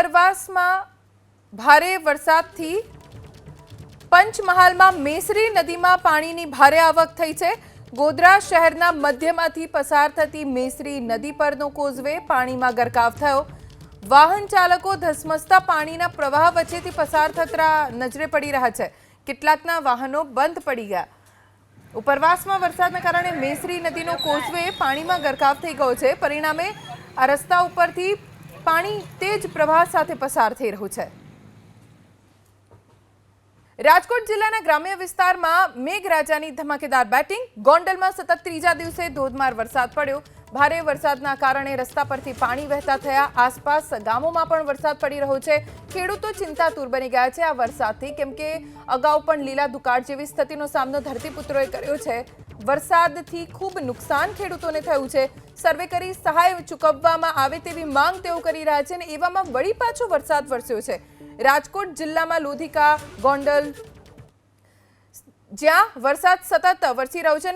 ઉપરવાસમાં ભારે વરસાદથી પંચમહાલમાં મેસરી નદીમાં પાણીની ભારે આવક થઈ છે. ગોધરા શહેરના મધ્યમાંથી પસાર થતી મેસરી નદી પરનો કોઝવે પાણીમાં ગરકાવ થયો. વાહન ચાલકો ધસમસતા પાણીના પ્રવાહ વચ્ચેથી પસાર થતા નજરે પડી રહ્યા છે. કેટલાકના વાહનો બંધ પડી ગયા. ઉપરવાસમાં વરસાદના કારણે મેસરી નદીનો કોઝવે પાણીમાં ગરકાવ થઈ ગયો છે. પરિણામે આ રસ્તા ઉપરથી પાણી તેજ પ્રવાહ સાથે પસાર થઈ રહ્યું છે. રાજકોટ જિલ્લાના ગ્રામ્ય વિસ્તારમાં મેઘરાજાની ધમાકેદાર બેટિંગ, ગોંડલમાં સતત ત્રીજા દિવસે ધોધમાર વરસાદ પડ્યો. ભારે વરસાદના કારણે રસ્તા પરથી પાણી વહેતા થયા. આસપાસ ગામોમાં પણ વરસાદ પડી રહ્યો છે. ખેડૂતો ચિંતાતુર બની ગયા છે આ વરસાદથી. કેમ કે અગાઉ પણ લીલા દુકાળ જેવી સ્થિતિનો સામનો ધરતીપુત્રોએ કર્યો છે. વરસાદથી ખૂબ નુકસાન ખેડૂતોને થયું છે. સર્વે કરી સહાય ચૂકવવામાં આવે તેવી માંગ તેઓ કરી રહ્યા છે અને એવામાં વળી પાછો વરસાદ વરસ્યો છે. રાજકોટ જિલ્લામાં લોધિકા, ગોંડલ, જ્યાં વરસાદ સતત વરસી રહ્યો છે